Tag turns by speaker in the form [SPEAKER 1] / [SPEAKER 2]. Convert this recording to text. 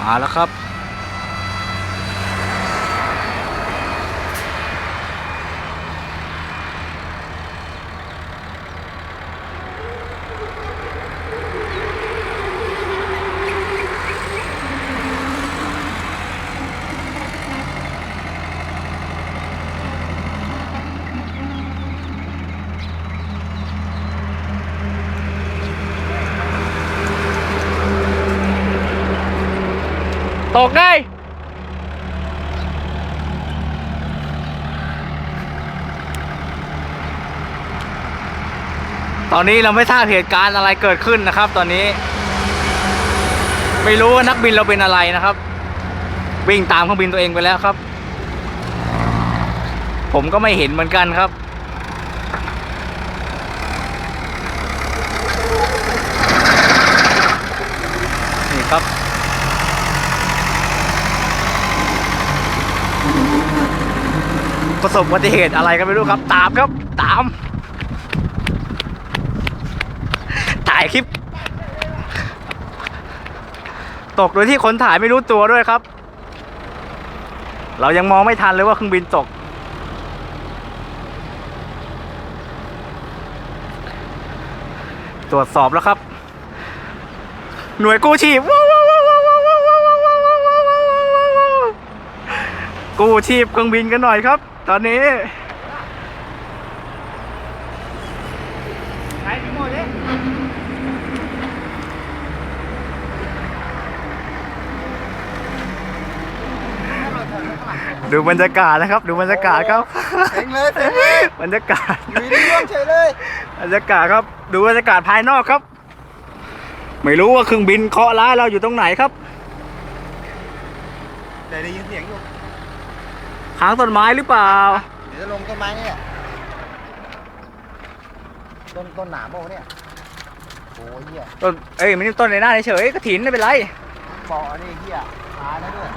[SPEAKER 1] มาแล้วครับ ตกได้ตอนนี้เราไม่ทราบเหตุการณ์อะไรเกิดขึ้นนะครับ ตอนนี้ ไม่รู้ว่านักบินเราเป็นอะไรนะครับ วิ่งตามเครื่องบินตัวเองไปแล้วครับ ผมก็ไม่เห็นเหมือนกันครับ นี่ครับ ประสบอุบัติเหตุอะไรกันไม่รู้ครับ ตามครับ ตาม ถ่ายคลิป ตกโดยที่คนถ่ายไม่รู้ตัวด้วยครับ เรายังมองไม่ทันเลยว่าเครื่องบินตก ตรวจสอบแล้วครับ หน่วยกู้ชีพ กู้ชีพเครื่องบินกันหน่อยครับ ตอนนี้ไหนพี่โมดิดูบรรยากาศนะครับ ดูบรรยากาศครับ
[SPEAKER 2] เซ็งเลยเซ็งเลย
[SPEAKER 1] บรรยากาศ
[SPEAKER 2] อยู่ดีๆร่วงเฉยเลย
[SPEAKER 1] บรรยากาศครับ ดูบรรยากาศภายนอกครับ ไม่รู้ว่าเครื่องบินเคาะร้ายเราอยู่ตรงไหนครับ
[SPEAKER 2] เดี๋ยวได้ยินเสียงอยู่
[SPEAKER 1] ค้างต้นไม้หรือเปล่า
[SPEAKER 2] เดี๋ยวจะลงต้นไม้นี่แหละต้นต้นหนามโอ้เนี่ยโอ้ยเหี้ย
[SPEAKER 1] ต้นเอ้ยไม่ใช่ต้นในหน้าเฉยๆกระถินไม่เป็นไร
[SPEAKER 2] เบาะนี่เหี้ยตายแล้วด้วย